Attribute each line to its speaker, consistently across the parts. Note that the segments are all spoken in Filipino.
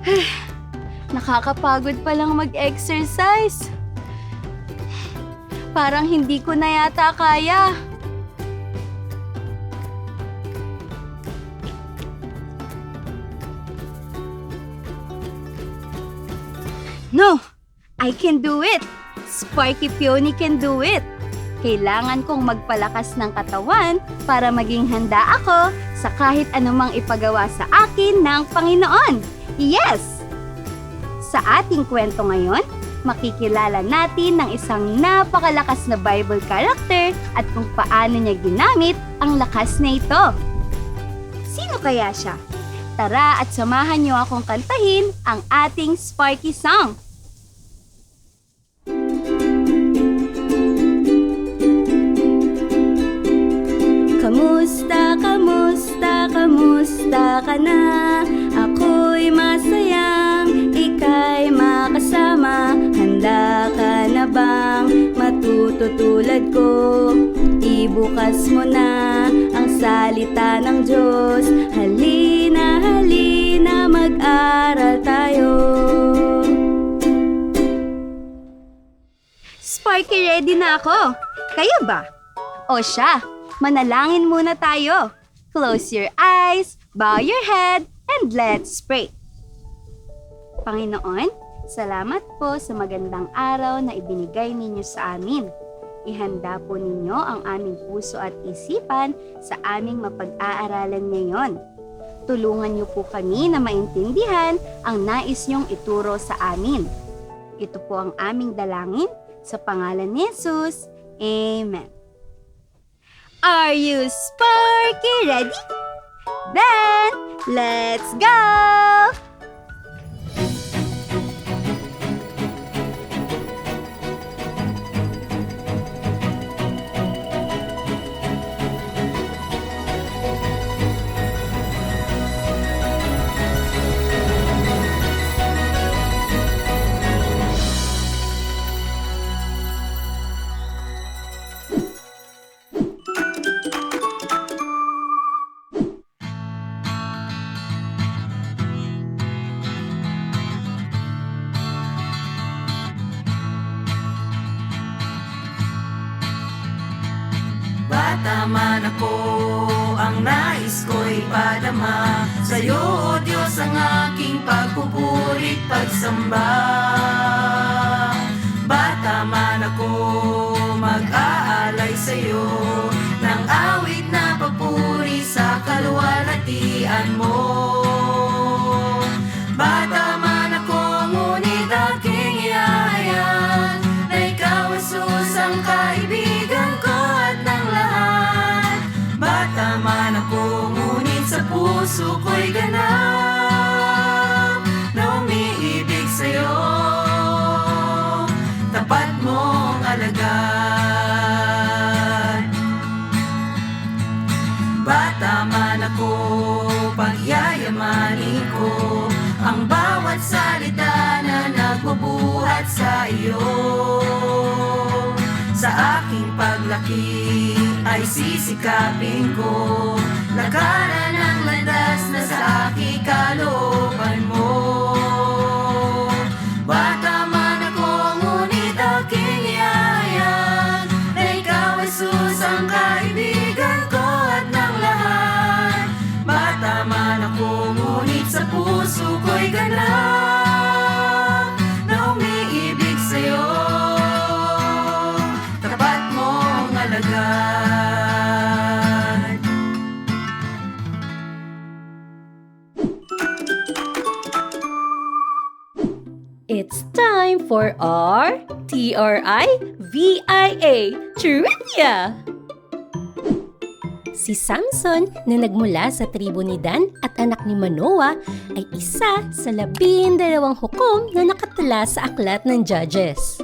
Speaker 1: Nakakapagod palang mag-exercise. Parang hindi ko na yata kaya. No! I can do it! Sparky Peony can do it! Kailangan kong magpalakas ng katawan para maging handa ako sa kahit anumang ipagawa sa akin ng Panginoon. Yes! Sa ating kwento ngayon, makikilala natin ng isang napakalakas na Bible character at kung paano niya ginamit ang lakas na ito. Sino kaya siya? Tara at samahan niyo akong kantahin ang ating Sparky Song. Kamusta, kamusta, kamusta ka na? Masayang ika'y makasama Handa ka na bang matuto tulad ko? Ibukas mo na ang salita ng Diyos Halina, halina, mag-aral tayo Sparky, ready na ako. Kayo ba? O siya, manalangin muna tayo. Close your eyes, bow your head, and let's pray. Panginoon, salamat po sa magandang araw na ibinigay ninyo sa amin. Ihanda po ninyo ang aming puso at isipan sa aming mapag-aaralan ngayon. Tulungan niyo po kami na maintindihan ang nais niyong ituro sa amin. Ito po ang aming dalangin sa pangalan ni Jesus. Amen. Are you Sparky ready? Then, let's go!
Speaker 2: Bata man ako, ang nais ko'y padama. Sa'yo, O Diyos, ang aking pagpupurit pagsamba. Bata man ako, mag-aalay sa'yo Nang awit na papuri sa kaluwalhatian mo. Bata man ako, ngunit aking ihahayan Na ikaw ang susang puso ko'y ganap Na umiibig sa'yo. Tapat mong alagad. Bata man ako, pagyayamanin ko. Ang bawat salita na nagbubuhat sa iyo Sa aking paglaki ay sisikapin ko. Lakaran ang landas na sa aking kalooban mo. Bata man ako, ngunit aking iyayan Na ikaw ay susang kaibigan ko at ng lahat. Bata man ako, ngunit sa puso ko'y ganap
Speaker 1: It's time
Speaker 3: for our T-R-I-V-I-A Trivia! Si Samson na nagmula sa tribo ni Dan at anak ni Manoah ay isa sa labindalawang hukom na nakatala sa aklat ng Judges.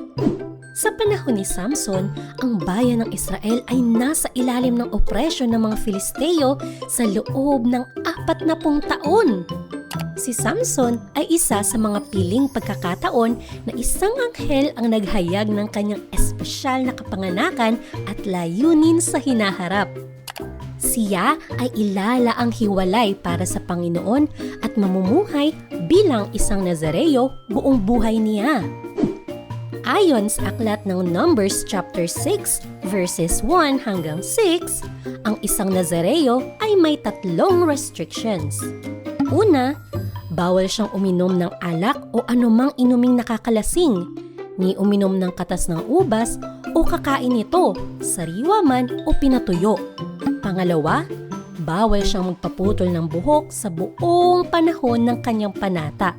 Speaker 3: Sa panahon ni Samson, ang bayan ng Israel ay nasa ilalim ng opresyon ng mga Filisteo sa loob ng apat na pung taon. Si Samson ay isa sa mga piling pagkakataon na isang anghel ang naghayag ng kanyang espesyal na kapanganakan at layunin sa hinaharap. Siya ay ilalaang hiwalay para sa Panginoon at mamumuhay bilang isang Nazareo buong buhay niya. Ayon sa aklat ng Numbers chapter 6 verses 1 hanggang 6, ang isang Nazareo ay may tatlong restrictions. Una, bawal siyang uminom ng alak o anumang inuming nakakalasing, ni uminom ng katas ng ubas o kakain ito, sariwa man o pinatuyo. Pangalawa, bawal siyang magpaputol ng buhok sa buong panahon ng kanyang panata.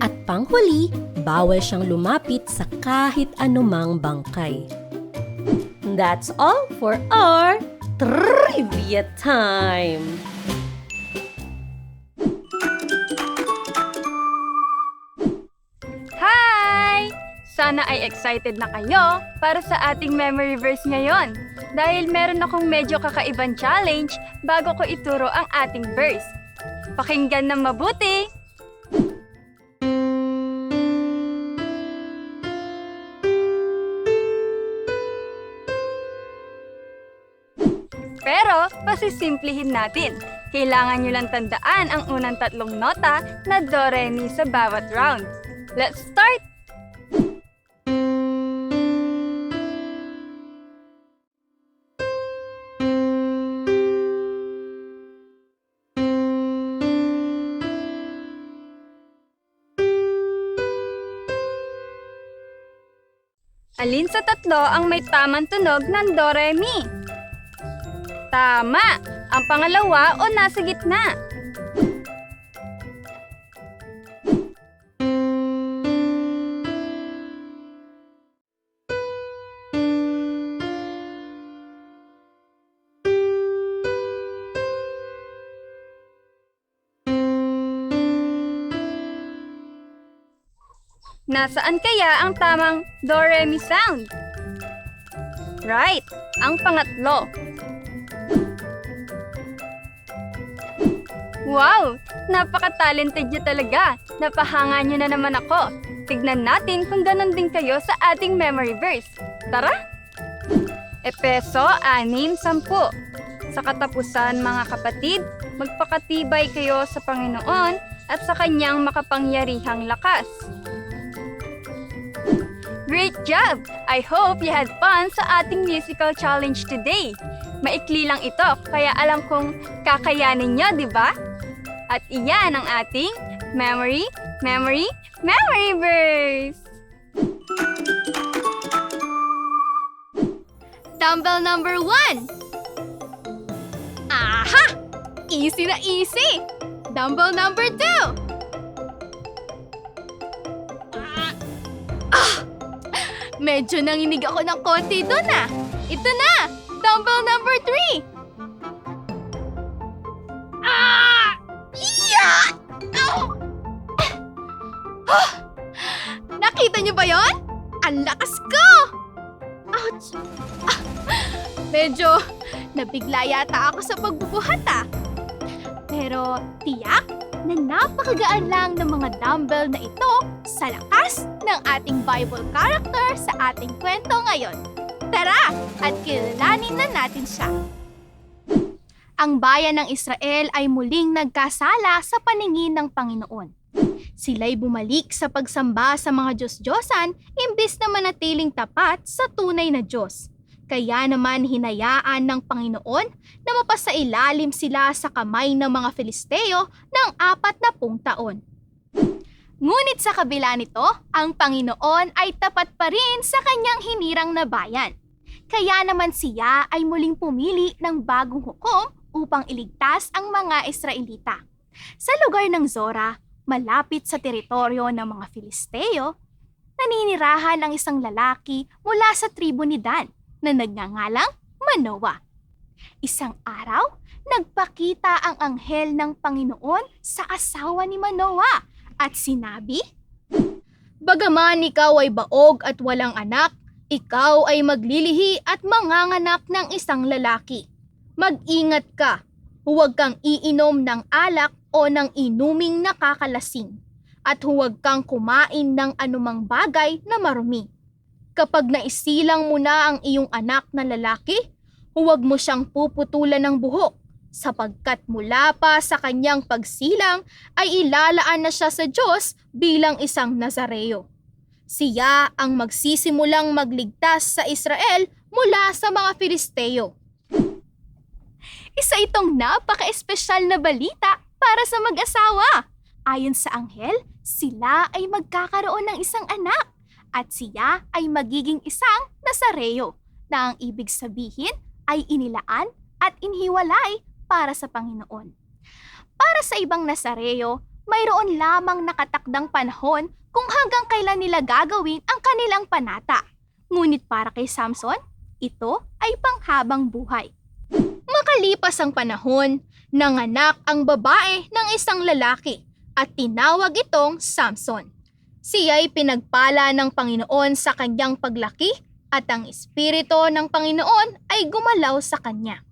Speaker 3: At panghuli, bawal siyang lumapit sa kahit anumang bangkay. That's all for our trivia time!
Speaker 4: Sana ay excited na kayo para sa ating memory verse ngayon. Dahil meron akong medyo kakaibang challenge bago ko ituro ang ating verse. Pakinggan ng mabuti! Pero, pasisimplihin natin. Kailangan nyo lang tandaan ang unang tatlong nota na do, re, mi sa bawat round. Let's start! Alin sa tatlo ang may tamang tunog ng do, re, mi? Tama! Ang pangalawa o nasa gitna? Nasaan kaya ang tamang do-re-mi sound? Right! Ang pangatlo. Wow! Napaka-talented niyo talaga! Napahanga niyo na naman ako. Tignan natin kung ganon din kayo sa ating memory verse. Tara! Epeso 6.10 Sa katapusan, mga kapatid, magpakatibay kayo sa Panginoon at sa Kanyang makapangyarihang lakas. Great job! I hope you had fun sa ating musical challenge today. Maikli lang ito, kaya alam kong kakayanin nyo, di ba? At iyan ang ating Memory, Memory, Memory Verse! Dumbbell number one! Aha! Easy na easy! Dumbbell number two! Medyo nanginig ako ng konti doon ah. Ito na! Dumbbell number three! Ah! Yeah! Ow! Ah! Nakita niyo ba yon? Ang lakas ko! Ouch! Ah! Medyo nabigla yata ako sa pagbubuhat ah. Pero tiyak na napakagaan lang ng mga dumbbell na ito sa lakas ng ating Bible character sa ating kwento ngayon. Tara at kilalanin na natin siya. Ang bayan ng Israel ay muling nagkasala sa paningin ng Panginoon. Sila'y bumalik sa pagsamba sa mga Diyos-Diyosan imbis na manatiling tapat sa tunay na Diyos. Kaya naman hinayaan ng Panginoon na mapasailalim sila sa kamay ng mga Filisteo ng apat na pung taon. Ngunit sa kabila nito, ang Panginoon ay tapat pa rin sa kanyang hinirang na bayan. Kaya naman siya ay muling pumili ng bagong hukom upang iligtas ang mga Israelita. Sa lugar ng Zora, malapit sa teritoryo ng mga Filisteo, naninirahan ang isang lalaki mula sa tribo ni Dan na nagngangalang Manoa. Isang araw, nagpakita ang anghel ng Panginoon sa asawa ni Manoa at sinabi, Bagaman ikaw ay baog at walang anak, ikaw ay maglilihi at manganganak ng isang lalaki. Mag-ingat ka, huwag kang iinom ng alak o ng inuming nakakalasing at huwag kang kumain ng anumang bagay na marumi. Kapag naisilang mo na ang iyong anak na lalaki, huwag mo siyang puputulan ng buhok sapagkat mula pa sa kanyang pagsilang ay ilalaan na siya sa Diyos bilang isang Nazareo. Siya ang magsisimulang magligtas sa Israel mula sa mga Filisteo. Isa itong napaka-espesyal na balita para sa mag-asawa. Ayon sa anghel, sila ay magkakaroon ng isang anak at siya ay magiging isang Nazareo na ang ibig sabihin ay inilaan at inhiwalay para sa Panginoon. Para sa ibang Nazareo, mayroon lamang nakatakdang panahon kung hanggang kailan nila gagawin ang kanilang panata. Ngunit para kay Samson, ito ay panghabang buhay. Makalipas ang panahon, nanganak ang babae ng isang lalaki at tinawag itong Samson. Siya ay pinagpala ng Panginoon sa kanyang paglaki at ang espiritu ng Panginoon ay gumalaw sa kanya.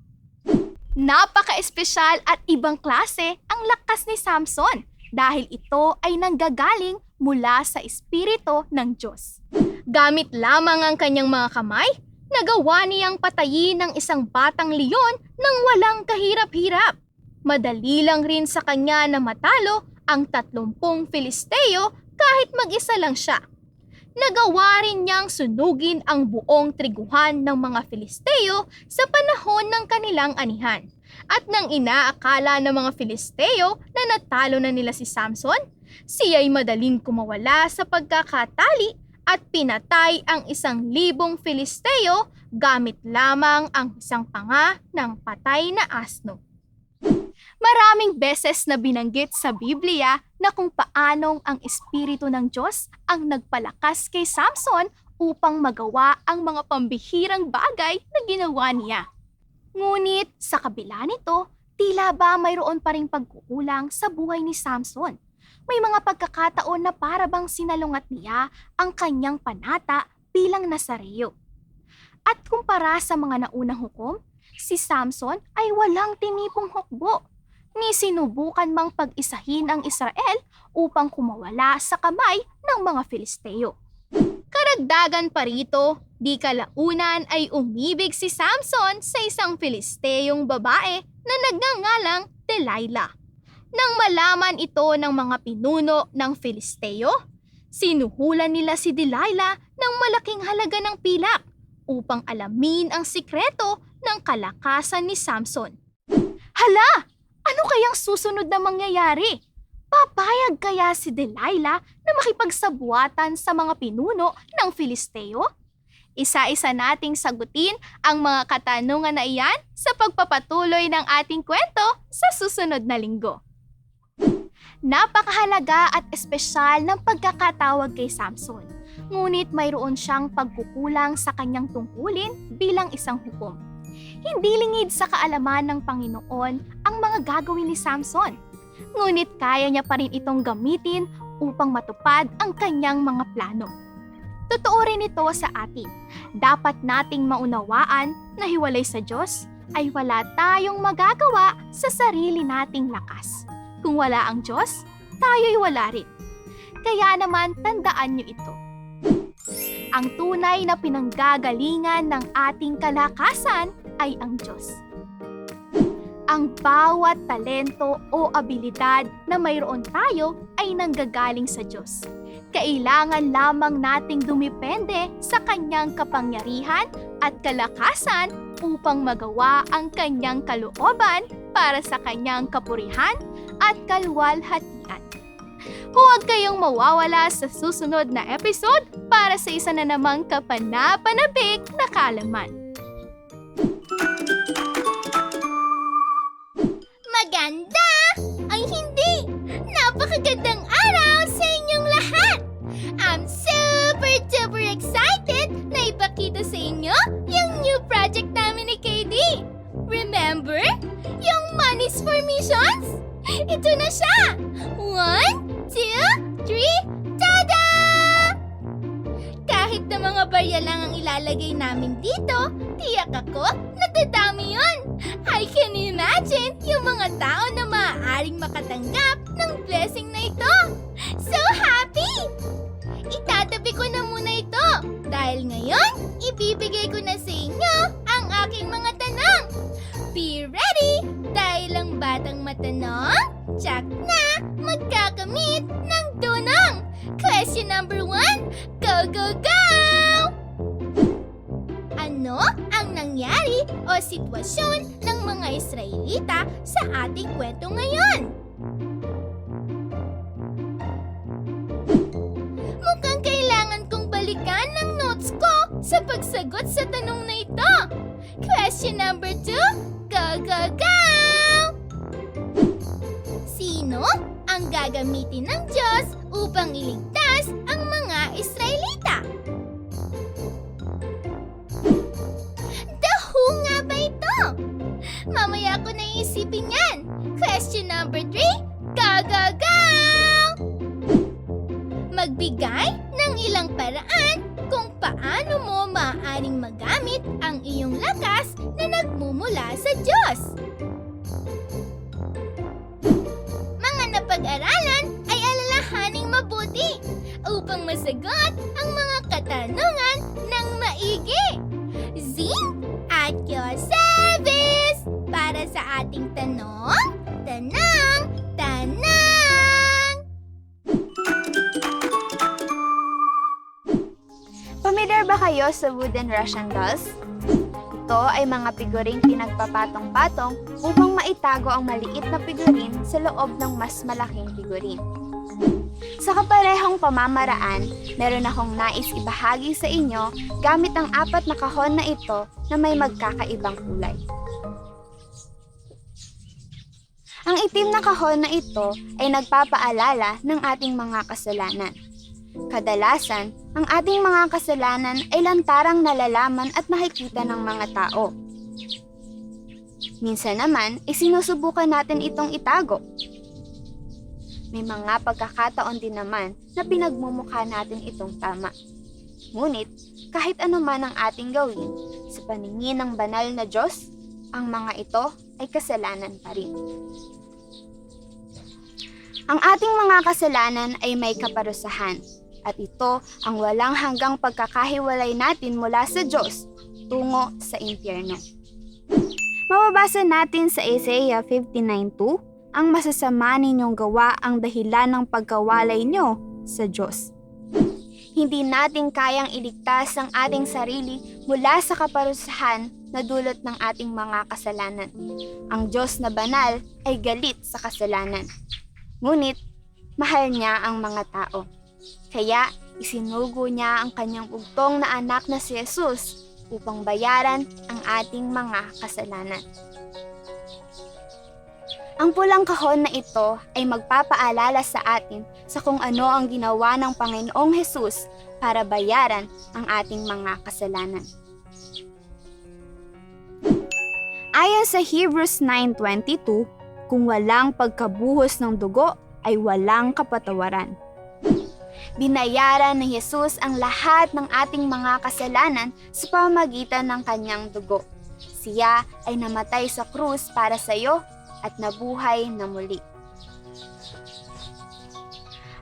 Speaker 4: Napaka-espesyal at ibang klase ang lakas ni Samson dahil ito ay nanggagaling mula sa espiritu ng Diyos. Gamit lamang ang kanyang mga kamay, nagawa niyang patayin ng isang batang leon nang walang kahirap-hirap. Madali lang rin sa kanya na matalo ang tatlumpung Filisteo kahit mag-isa lang siya. Nagawa rin niyang sunugin ang buong triguhan ng mga Filisteo sa panahon ng kanilang anihan. At nang inaakala ng mga Filisteo na natalo na nila si Samson, siya'y madaling kumawala sa pagkakatali at pinatay ang isang libong Filisteo gamit lamang ang isang panga ng patay na asno. Maraming beses na binanggit sa Biblia na kung paanong ang Espiritu ng Diyos ang nagpalakas kay Samson upang magawa ang mga pambihirang bagay na ginawa niya. Ngunit sa kabila nito, tila ba mayroon pa ring pagkukulang sa buhay ni Samson. May mga pagkakataon na para bang sinalungat niya ang kanyang panata bilang Nazareo. At kumpara sa mga naunang hukom, si Samson ay walang tinipong hukbo ni sinubukan mang pag-isahin ang Israel upang kumawala sa kamay ng mga Filisteo. Karagdagan pa rito, di kalaunan ay umibig si Samson sa isang Filisteyong babae na nagngangalang Delilah. Nang malaman ito ng mga pinuno ng Filisteo, sinuhulan nila si Delilah ng malaking halaga ng pilak upang alamin ang sikreto ng kalakasan ni Samson. Hala! Ano kayang susunod na mangyayari? Papayag kaya si Delilah na makipagsabuatan sa mga pinuno ng Filisteo? Isa-isa nating sagutin ang mga katanungan na iyan sa pagpapatuloy ng ating kwento sa susunod na linggo. Napakahalaga at espesyal ng pagkakatawag kay Samson. Ngunit mayroon siyang pagkukulang sa kanyang tungkulin bilang isang hukom. Hindi lingid sa kaalaman ng Panginoon ang mga gagawin ni Samson. Ngunit kaya niya pa rin itong gamitin upang matupad ang kanyang mga plano. Totoo rin ito sa atin. Dapat nating maunawaan na hiwalay sa Diyos ay wala tayong magagawa sa sarili nating lakas. Kung wala ang Diyos, tayo'y wala rin. Kaya naman tandaan niyo ito. Ang tunay na pinanggagalingan ng ating kalakasan ay ang Diyos. Ang bawat talento o abilidad na mayroon tayo ay nanggagaling sa Diyos. Kailangan lamang nating dumipende sa kanyang kapangyarihan at kalakasan upang magawa ang kanyang kalooban para sa kanyang kapurihan at kalwalhatian. Huwag kayong mawawala sa susunod na episode para sa isa na namang kapanapanabik na kalaman. Maganda! Ay hindi! Napakagandang araw sa inyong lahat! I'm super duper excited na ipakita sa inyo yung new project namin ni KD! Remember? Yung Money's Formations? Ito na siya! One, two, three, tada! Kahit na mga barya lang ang ilalagay namin dito, tiyak ako nadadami yun. I can imagine yung mga tao na maaaring makatanggap ng blessing na ito. So happy! Itatabi ko na muna ito dahil ngayon ibibigay ko na sa inyo ang aking mga tanong. Be ready dahil ang batang matanong, tsak na magkakamit ng dunong. Question number one, go go go! Ano ang nangyari o sitwasyon ng mga Israelita sa ating kwento ngayon? Mukhang kailangan kong balikan ng notes ko sa pagsagot sa tanong na ito. Question number two, go go go! Sino ang gagamitin ng Diyos upang iligtas ang mga Israelita? Mamaya ko na iisipin yan. Question number three, go go go! Magbigay ng ilang paraan kung paano mo maaaring magamit ang iyong lakas na nagmumula sa Diyos. Mga napag-aralan ay alalahaning mabuti upang masagot ang mga katanungan ng maigi. Zing at para sa ating tanong, tanong, tanong!
Speaker 5: Familiar ba kayo sa wooden Russian dolls? Ito ay mga figuring pinagpapatong-patong upang maitago ang maliit na figurin sa loob ng mas malaking figurin. Sa kaparehong pamamaraan, meron akong nais ibahagi sa inyo gamit ang apat na kahon na ito na may magkakaibang kulay. Ang itim na kahon na ito ay nagpapaalala ng ating mga kasalanan. Kadalasan, ang ating mga kasalanan ay lantarang nalalaman at nakikita ng mga tao. Minsan naman, isinusubukan natin itong itago. May mga pagkakataon din naman na pinagmumukha natin itong tama. Ngunit, kahit ano man ang ating gawin, sa paningin ng banal na Diyos, ang mga ito ay kasalanan pa rin. Ang ating mga kasalanan ay may kaparusahan at ito ang walang hanggang pagkakahiwalay natin mula sa Diyos tungo sa impyerno. Mababasa natin sa Isaiah 59.2, ang masasama ninyong gawa ang dahilan ng pagkawalay nyo sa Diyos. Hindi natin kayang iligtas ang ating sarili mula sa kaparusahan na dulot ng ating mga kasalanan. Ang Diyos na banal ay galit sa kasalanan. Ngunit, mahal niya ang mga tao. Kaya, isinugo niya ang kanyang ugtong na anak na si Jesus upang bayaran ang ating mga kasalanan. Ang pulang kahon na ito ay magpapaalala sa atin sa kung ano ang ginawa ng Panginoong Hesus para bayaran ang ating mga kasalanan. Ayon sa Hebrews 9.22, kung walang pagkabuhos ng dugo, ay walang kapatawaran. Binayaran ni Jesus ang lahat ng ating mga kasalanan sa pamamagitan ng kanyang dugo. Siya ay namatay sa krus para sa iyo at nabuhay na muli.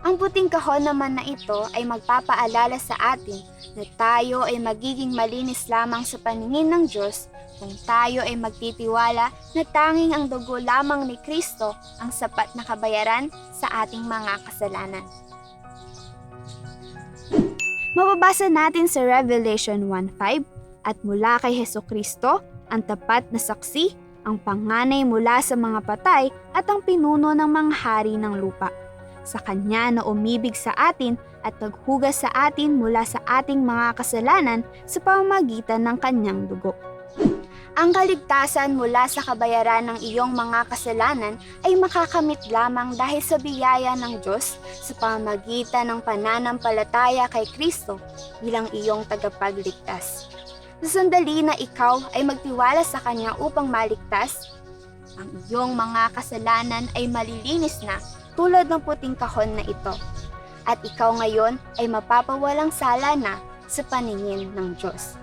Speaker 5: Ang puting kahon naman na ito ay magpapaalala sa atin na tayo ay magiging malinis lamang sa paningin ng Diyos kung tayo ay magtitiwala na tanging ang dugo lamang ni Kristo ang sapat na kabayaran sa ating mga kasalanan. Mababasa natin sa Revelation 1.5 at mula kay Heso Kristo ang tapat na saksi, ang panganay mula sa mga patay at ang pinuno ng mga hari ng lupa. Sa Kanya na umibig sa atin at naghugas sa atin mula sa ating mga kasalanan sa pamamagitan ng Kanyang dugo. Ang kaligtasan mula sa kabayaran ng iyong mga kasalanan ay makakamit lamang dahil sa biyaya ng Diyos sa pamamagitan ng pananampalataya kay Kristo bilang iyong tagapagligtas. Sa sandali na ikaw ay magtiwala sa Kanya upang maligtas, ang iyong mga kasalanan ay malilinis na tulad ng puting kahon na ito. At ikaw ngayon ay mapapawalang sala na sa paningin ng Diyos.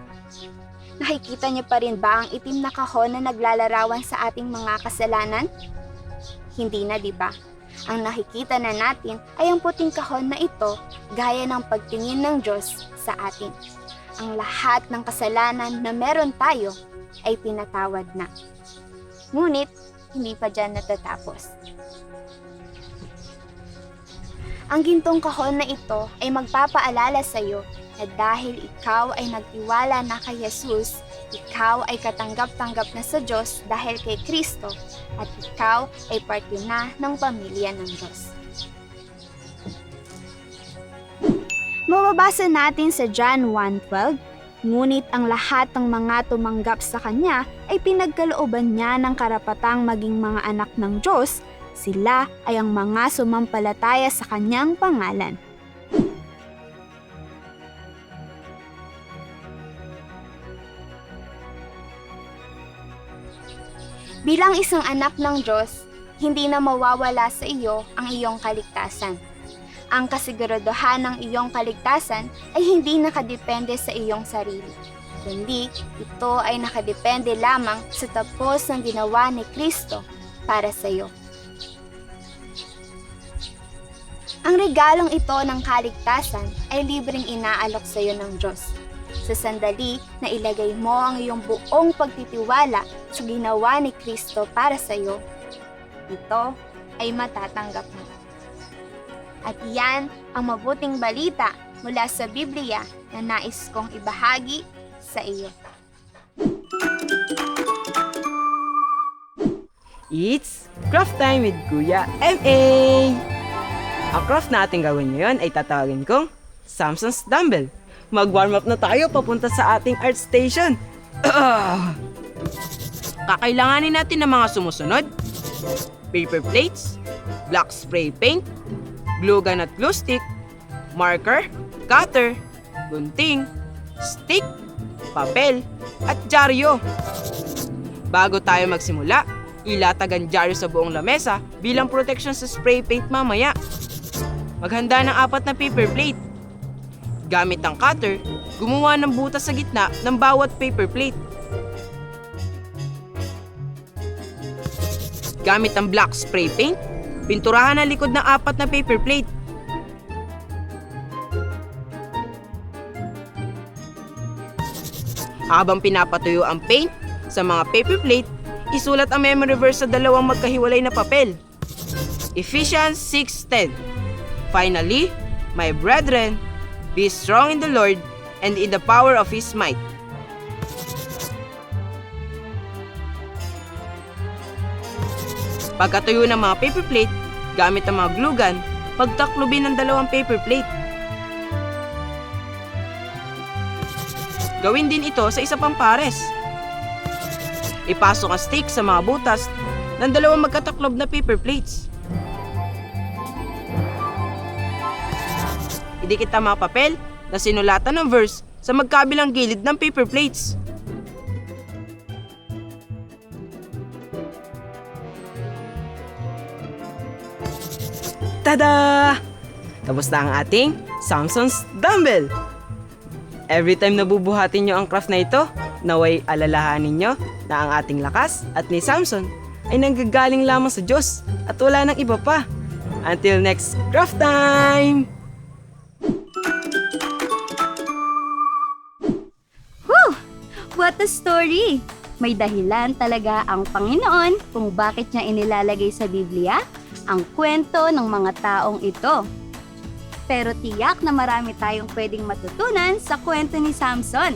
Speaker 5: Nakikita niyo pa rin ba ang itim na kahon na naglalarawan sa ating mga kasalanan? Hindi na, di ba? Ang nakikita na natin ay ang puting kahon na ito gaya ng pagtingin ng Diyos sa atin. Ang lahat ng kasalanan na meron tayo ay pinatawad na. Ngunit, hindi pa dyan natatapos. Ang gintong kahon na ito ay magpapaalala sa iyo na dahil ikaw ay nagtiwala na kay Jesus, ikaw ay katanggap-tanggap na sa Diyos dahil kay Kristo at ikaw ay parte na ng pamilya ng Diyos. Mababasa natin sa John 1.12, Ngunit ang lahat ng mga tumanggap sa Kanya ay pinagkalooban niya ng karapatang maging mga anak ng Diyos, sila ay ang mga sumampalataya sa Kanyang pangalan. Bilang isang anak ng Diyos, hindi na mawawala sa iyo ang iyong kaligtasan. Ang kasiguraduhan ng iyong kaligtasan ay hindi nakadepende sa iyong sarili, kundi ito ay nakadepende lamang sa tapos ng ginawa ni Kristo para sa iyo. Ang regalong ito ng kaligtasan ay libreng inaalok sa iyo ng Diyos. Sa sandali na ilagay mo ang iyong buong pagtitiwala sa ginawa ni Kristo para sa iyo, ito ay matatanggap mo. At iyan ang mabuting balita mula sa Biblia na nais kong ibahagi sa iyo.
Speaker 6: It's craft time with Kuya M.A. Ang craft na ating gawin ngayon ay tatawagin kong Samson's Dumbbell. Mag-warm up na tayo papunta sa ating art station. Kakailanganin natin ng mga sumusunod. Paper plates, black spray paint, glue gun at glue stick, marker, cutter, gunting, stick, papel, at dyaryo. Bago tayo magsimula, ilatag ang dyaryo sa buong lamesa bilang protection sa spray paint mamaya. Maghanda ng apat na paper plate. Gamit ang cutter, gumawa ng butas sa gitna ng bawat paper plate. Gamit ang black spray paint, pinturahan ang likod ng apat na paper plate. Habang pinapatuyo ang paint sa mga paper plate, isulat ang memory verse sa dalawang magkahiwalay na papel. Ephesians 6.10 Finally, my brethren, be strong in the Lord and in the power of His might. Pagkatuyo ng mga paper plate, gamit ang mga glue gun, pagtaklubin ng dalawang paper plate. Gawin din ito sa isa pang pares. Ipasok ang stick sa mga butas ng dalawang magkataklob na paper plates. Idikit ang mga papel na sinulatan ng verse sa magkabilang gilid ng paper plates. Tada! Tapos na ang ating Samson's Dumbbell. Every time nabubuhatin nyo ang craft na ito, naway alalahanin nyo na ang ating lakas at ni Samson ay nanggagaling lamang sa Diyos at wala nang iba pa. Until next craft time!
Speaker 5: What a story! May dahilan talaga ang Panginoon kung bakit niya inilalagay sa Biblia ang kwento ng mga taong ito. Pero tiyak na marami tayong pwedeng matutunan sa kwento ni Samson.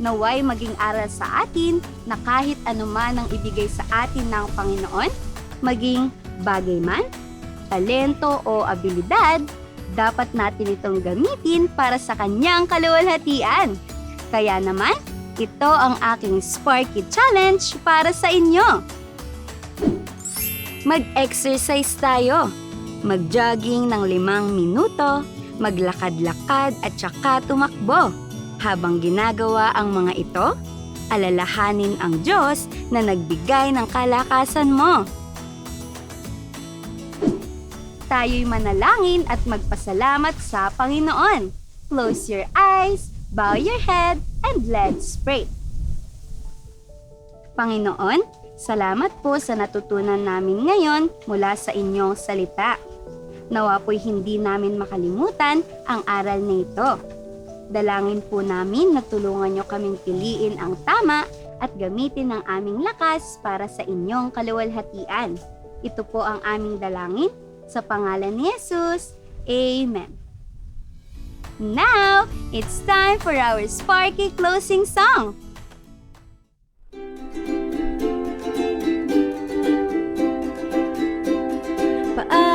Speaker 5: Naway maging aral sa atin na kahit anuman ang ibigay sa atin ng Panginoon, maging bagay man, talento o abilidad, dapat natin itong gamitin para sa kanyang kaluwalhatian. Kaya naman, ito ang aking Sparky Challenge para sa inyo. Mag-exercise tayo. Mag-jogging ng limang minuto, maglakad-lakad at saka tumakbo.
Speaker 1: Habang ginagawa ang mga ito, alalahanin ang Diyos na nagbigay ng kalakasan mo. Tayo'y manalangin at magpasalamat sa Panginoon. Close your eyes, bow your head, and let's pray. Panginoon, salamat po sa natutunan namin ngayon mula sa inyong salita. Nawa po'y hindi namin makalimutan ang aral na ito. Dalangin po namin na tulungan nyo kaming piliin ang tama at gamitin ang aming lakas para sa inyong kaluwalhatian. Ito po ang aming dalangin sa pangalan ni Jesus. Amen. Now, it's time for our Sparky closing song.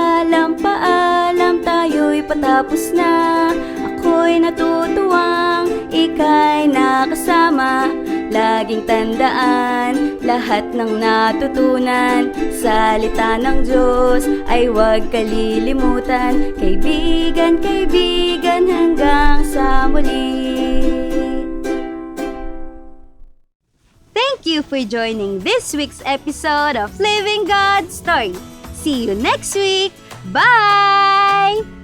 Speaker 1: Paalam, paalam, tayo'y patapos na. Ako'y natutuwang ika'y nakasama. Laging tandaan, lahat ng natutunan. Salita ng Diyos ay huwag kalilimutan. Kaibigan, kaibigan hanggang sa muli. Thank you for joining this week's episode of Living God's Story. See you next week. Bye!